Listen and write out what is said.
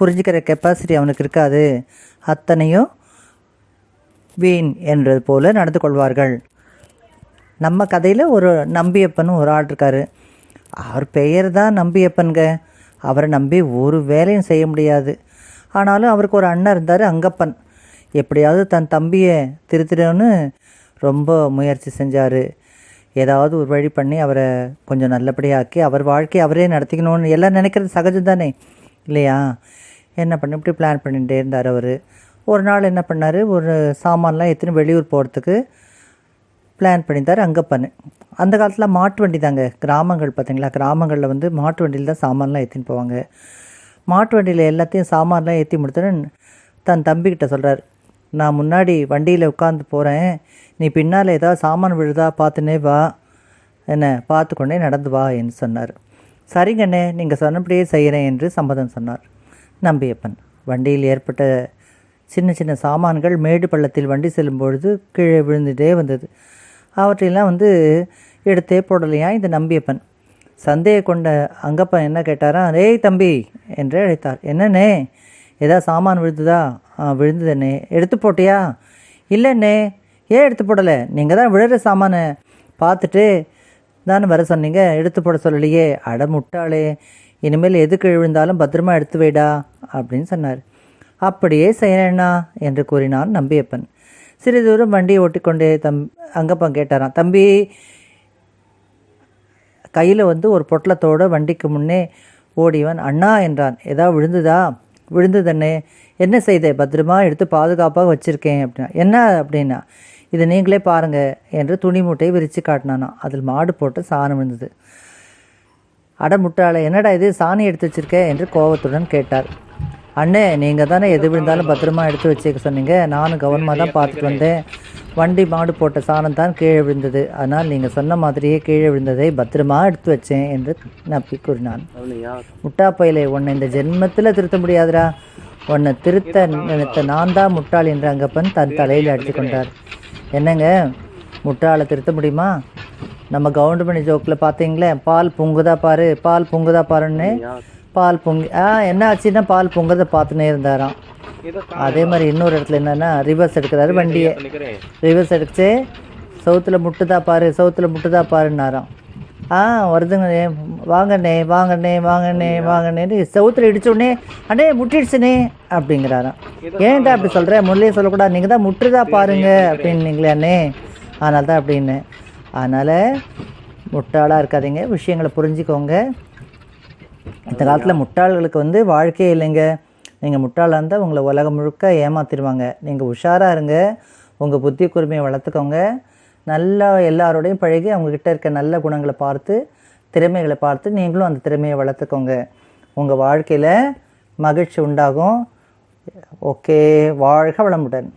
புரிஞ்சுக்கிற கெப்பாசிட்டி அவனுக்கு இருக்காது. அத்தனையும் வீண் என்றது போல நடந்து கொள்வார்கள். நம்ம கதையில் ஒரு நம்பியப்பன் ஒரு ஆள் இருக்காரு. அவர் பெயர் தான் நம்பியப்பனுங்க. அவரை நம்பி ஒரு வேலையும் செய்ய முடியாது. ஆனாலும் அவருக்கு ஒரு அண்ணன் இருந்தார் அங்கப்பன். எப்படியாவது தன் தம்பியை திருத்திடணும்னு ரொம்ப முயற்சி செஞ்சார். ஏதாவது ஒரு வழி பண்ணி அவரை கொஞ்சம் நல்லபடியாக்கி அவர் வாழ்க்கையை அவரே நடத்திக்கணும்னு எல்லாம் நினைக்கிறது சகஜம் தானே இல்லையா? என்ன பண்ண இப்படி பிளான் பண்ணிகிட்டே இருந்தார் அவர். ஒரு நாள் என்ன பண்ணார் ஒரு சாமான்லாம் எத்தனை வெளியூர் போகிறதுக்கு பிளான் பண்ணியிருந்தார் அங்கப்பன் அந்த காலத்தில் மாட்டு வண்டி தாங்க. கிராமங்கள் பார்த்தீங்களா? கிராமங்களில் வந்து மாட்டு வண்டியில் தான் சாமான்லாம் ஏற்றின்னு போவாங்க. மாட்டு வண்டியில் எல்லாத்தையும் சாமான்லாம் ஏற்றி முடித்தோன்னு தன் தம்பிக்கிட்ட சொல்கிறார் நான் முன்னாடி வண்டியில் உட்காந்து போகிறேன் நீ பின்னால் ஏதாவது சாமான் விழுதா பார்த்துனே வா. என்ன பார்த்துக்கொண்டே நடந்து வா என்று சொன்னார். சரிங்கண்ணே நீங்கள் சொன்னபடியே செய்கிறேன் என்று சம்மதம் சொன்னார். நம்பியப்பன் வண்டியில் ஏற்பட்ட சின்ன சின்ன சாமான்கள் மேடு பள்ளத்தில் வண்டி செல்லும் பொழுது கீழே விழுந்துட்டே வந்தது. அவற்றையெல்லாம் வந்து எடுத்தே போடலையா இந்த நம்பியப்பன்? சந்தேக கொண்ட அங்கப்பன் என்ன கேட்டாரா? ஏய் தம்பி என்று அழைத்தார். என்னண்ணே ஏதா சாமான் விழுந்துதா? விழுந்ததுண்ணே. எடுத்து போட்டியா? இல்லைண்ணே ஏன் எடுத்து போடலை? நீங்கள் தான் விழுற சாமானை பார்த்துட்டு தான் வர சொன்னீங்க? எடுத்து போட சொல்லலையே. அட முட்டாளே. இனிமேல் எதுக்கு விழுந்தாலும் பத்திரமா எடுத்து வைடா அப்படின்னு சொன்னார். அப்படியே செய்யணா என்று கூறினான் நம்பியப்பன். சிறிது தூரம் வண்டியை ஓட்டிக்கொண்டே தம் அங்கப்பன் கேட்டாராம் தம்பி கையில் வந்து ஒரு பொட்டலத்தோட வண்டிக்கு முன்னே ஓடிவன். அண்ணா என்றான். ஏதா விழுந்துதா? விழுந்ததண்ணே என்ன செய்த? பத்திரமா எடுத்து பாதுகாப்பாக வச்சுருக்கேன் அப்படின்னா. என்ன? அப்படின்னா. இது நீங்களே பாருங்க என்று துணி மூட்டையை விரித்து காட்டினானா அதில் மாடு போட்டு சாணம் விழுந்தது. அட முட்டாளே என்னடா இது? சாணி எடுத்து வச்சிருக்க என்று கோபத்துடன் கேட்டார் அண்ணே நீங்கள் தானே எது விழுந்தாலும் பத்திரமா எடுத்து வச்சுக்க சொன்னீங்க. நானும் கவனமாக தான் பார்த்துட்டு வந்தேன். வண்டி மாடு போட்ட சாணம் தான் கீழே விழுந்தது. அதனால் நீங்கள் சொன்ன மாதிரியே கீழே விழுந்ததை பத்திரமா எடுத்து வச்சேன் என்று நப்பி கூறினான். முட்டா பயிலை உன்னை இந்த ஜென்மத்தில் திருத்த முடியாதுடா. உன்னை திருத்த நினைத்த நான் தான் முட்டாள் என்ற அங்கப்பன் தன் தலையில் அடித்து கொண்டார். என்னங்க? முட்டாளை திருத்த முடியுமா? நம்ம கவுண்டமணி ஜோக்கில் பார்த்தீங்களே பால் பொங்குதா பாரு பால் பொங்குதா பாருன்னு. பால் பொங்கி ஆ என்ன ஆச்சுன்னா பால் பொங்குறத பார்த்துனே இருந்தாராம். அதே மாதிரி இன்னொரு இடத்துல என்னன்னா ரிவர்ஸ் எடுக்கிறாரு வண்டியை. ரிவர்ஸ் எடுத்து சவுத்தில் முட்டுதா பாரு சவுத்தில் முட்டுதா பாருன்னாராம். ஆ வருதுங்கண்ணே வாங்கண்ணே வாங்கண்ணே வாங்கண்ணே வாங்கண்ணேன்னு செவுத்துல இடிச்ச உடனே அண்ணே முட்டிடுச்சுனே அப்படிங்கிறாராம். ஏன்டா அப்படி சொல்கிறேன் முன்னே சொல்லக்கூடாது. நீங்கள் தான் முட்டுதா பாருங்க அப்படின்னீங்களே அண்ணே. அதனால தான் அப்படின்னு. அதனால் முட்டாளாக இருக்காதீங்க. விஷயங்களை புரிஞ்சுக்கோங்க. இந்த காலத்தில் முட்டாள்களுக்கு வந்து வாழ்க்கையே இல்லைங்க. நீங்கள் முட்டாளாக இருந்தால் உங்களை உலகம் முழுக்க ஏமாத்திடுவாங்க. நீங்கள் உஷாராக இருங்க. உங்கள் புத்தி கூர்மையை வளர்த்துக்கோங்க. நல்லா எல்லாரோடையும் பழகி அவங்கக்கிட்ட இருக்க நல்ல குணங்களை பார்த்து திறமைகளை பார்த்து நீங்களும் அந்த திறமையை வளர்த்துக்கோங்க. உங்கள் வாழ்க்கையில் மகிழ்ச்சி உண்டாகும். ஓகே வாழ்க வளமுடன்.